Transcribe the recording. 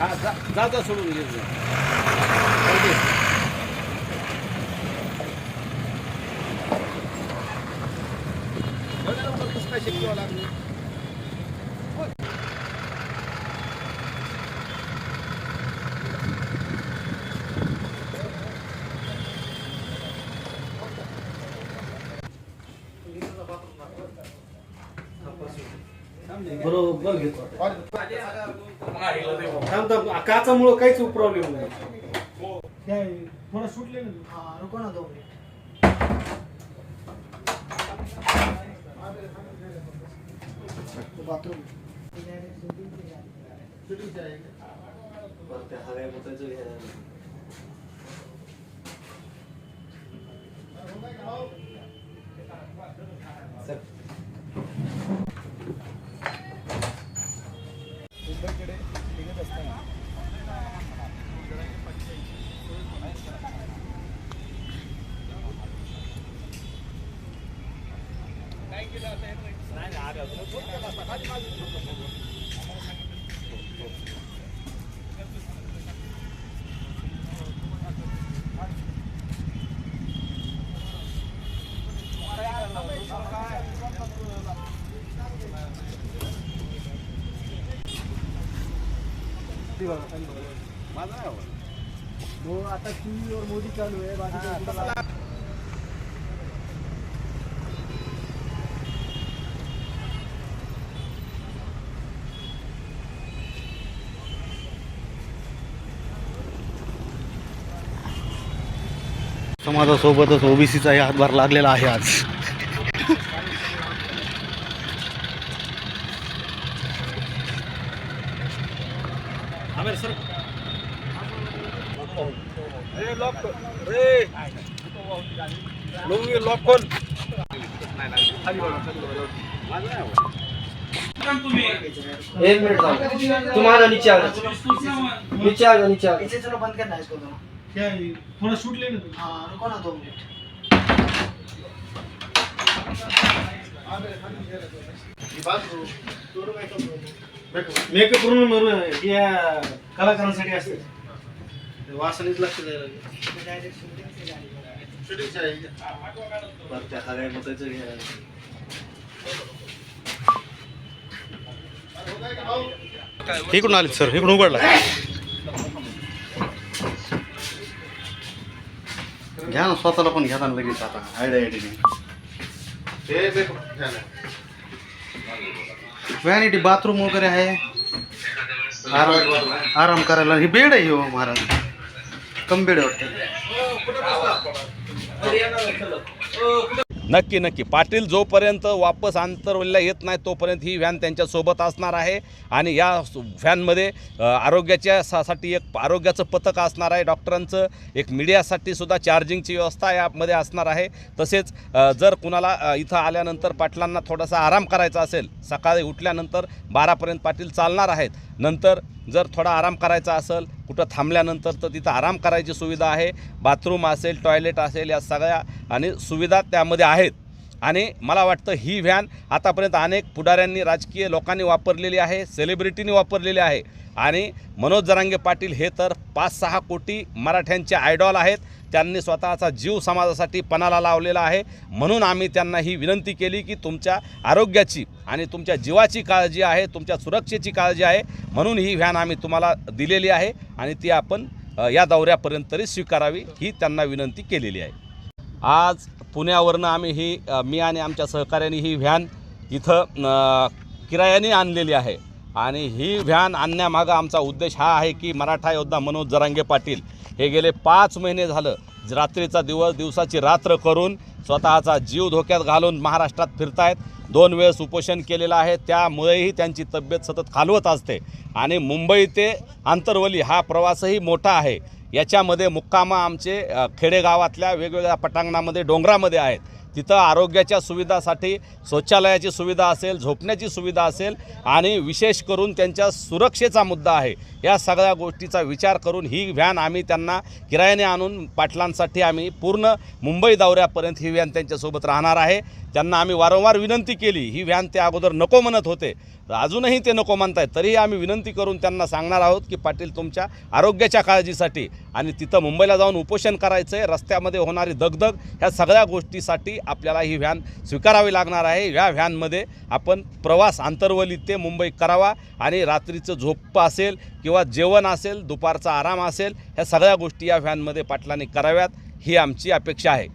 हा जा जा जा सोडून घे काय शिकवावं लागलं? बरोबर घेतो थांब थांब. काचामुळं काहीच प्रॉब्लेम नाही. काय, थोडं सुटले ना हाँ रुको ना दो मिनट దిగదు వస్తాయి Nein, ja, das ist माझं नाही आवडत. आता मोदी चालू आहे बाकी समाजासोबतच ओबीसीचाही हातभार लागलेला आहे आज. आमिर सर. रे लॉक रे. लोक लॉक कोण. एक मिनट जाओ तुम आ जाओ नीचे आ जाओ नीचे आ जाओ नीचे आ जाओ चलो बंद करना है इसको दोनों काय थोडं सुटले ना हाँ रुको ना दो मिनट. मेकअप करून मरून या कलाकारांसाठी असते. ते वासनेच लक्ष द्यायला लागेल. हऱ्या मताचं. इकडून आले सर. इकडून उघडला. घ्या ना स्वतःला पण घ्या ना लगेच आता. आयडिया आयडिया व्हॅनिटी बाथरूम वगैरे आहे. आराम आराम करायला हे बेड आहे हो महाराज. कम बेड वाटतं. हो, नक्की नक्की. पाटील जोपर्यंत वापस आंतरवलीला येत नाही तोपर्यंत ही व्हॅन त्यांच्यासोबत असणार आहे. आणि या व्हॅनमध्ये आरोग्याच्या सा- साठी एक आरोग्याचं पथक असणार आहे. डॉक्टरांचं एक मीडियासाठी सुद्धा चार्जिंगची व्यवस्था यामध्ये असणार आहे. तसेच जर कुणाला इथं आल्यानंतर पाटलांना थोडासा आराम करायचा असेल सकाळी उठल्यानंतर बारापर्यंत पाटील चालणार आहेत. नंतर जर थोडा आराम करायचा असेल कुठं थांबल्यानंतर तर तिथं आराम करायची सुविधा आहे. बाथरूम असेल टॉयलेट असेल या सगळ्या आणि सुविधा त्यामध्ये आहेत. आणि मला वाटतं ही व्हॅन आतापर्यंत अनेक पुढाऱ्यांनी राजकीय लोकांनी वापरलेली आहे सेलिब्रिटींनी वापरलेली आहे. आणि मनोज जरांगे पाटील हे तर पाच सहा कोटी मराठ्यांचे आयडॉल आहेत. त्यांनी स्वतःचा जीव समाजासाठी पणाला लावलेला आहे. म्हणून आम्ही त्यांना ही विनंती केली की तुमच्या आरोग्याची आणि तुमच्या जीवाची काळजी आहे तुमच्या सुरक्षेची काळजी आहे. म्हणून ही व्हॅन आम्ही तुम्हाला दिलेली आहे आणि ती आपण या दौऱ्यापर्यंत तरी स्वीकारावी ही त्यांना विनंती केलेली आहे. आज पुण्यावरनं आम्ही ही मी आणि आमच्या सहकाऱ्यांनी ही व्हॅन इथं किरायाने आणलेली आहे. आणि ही व्हॅन आणण्यामागं आमचा उद्देश हा आहे की मराठा योद्धा मनोज जरांगे पाटील हे गेले पाच महिने झालं. रात्रीचा दिवस दिवसाची रात्र करून स्वतःचा जीव धोक्यात घालून महाराष्ट्रात फिरतायत. दोन वेळेस उपोषण केलेलं आहे. त्यामुळेही त्यांची तब्येत सतत खालवत असते. आणि मुंबई ते आंतरवली हा प्रवासही मोठा आहे. याच्यामध्ये मुक्कामं आमचे खेडेगावातल्या वेगवेगळ्या पटांगणामध्ये डोंगरामध्ये आहेत. तिथं आरोग्याच्या सुविधासाठी शौचालयाची सुविधा असेल झोपण्याची सुविधा असेल आणि विशेष करून त्यांच्या सुरक्षेचा मुद्दा आहे. या सगळ्या गोष्टीचा विचार करून ही व्हॅन आम्ही त्यांना किरायाने आणून पाटलांसाठी आम्ही पूर्ण मुंबई दौऱ्यापर्यंत ही व्हॅन त्यांच्यासोबत राहणार आहे. त्यांना आम्ही वारंवार विनंती केली ही व्हॅन ते अगोदर नको म्हणत होते. अजूनही ते नको म्हणतायत तरीही आम्ही विनंती करून त्यांना सांगणार आहोत की पाटील तुमच्या आरोग्याच्या काळजीसाठी आणि तिथं मुंबईला जाऊन उपोषण करायचं आहे रस्त्यामध्ये होणारी दगदग ह्या सगळ्या गोष्टीसाठी आपल्याला ही व्हॅन स्वीकारावी लागणार आहे. ह्या व्हॅनमध्ये आपण प्रवास आंतरवली ते मुंबई करावा आणि रात्रीचं झोप असेल किंवा जेवण असेल दुपारचा आराम असेल ह्या सगळ्या गोष्टी या व्हॅनमध्ये पाटलांनी कराव्यात. ही आमची अपेक्षा आहे.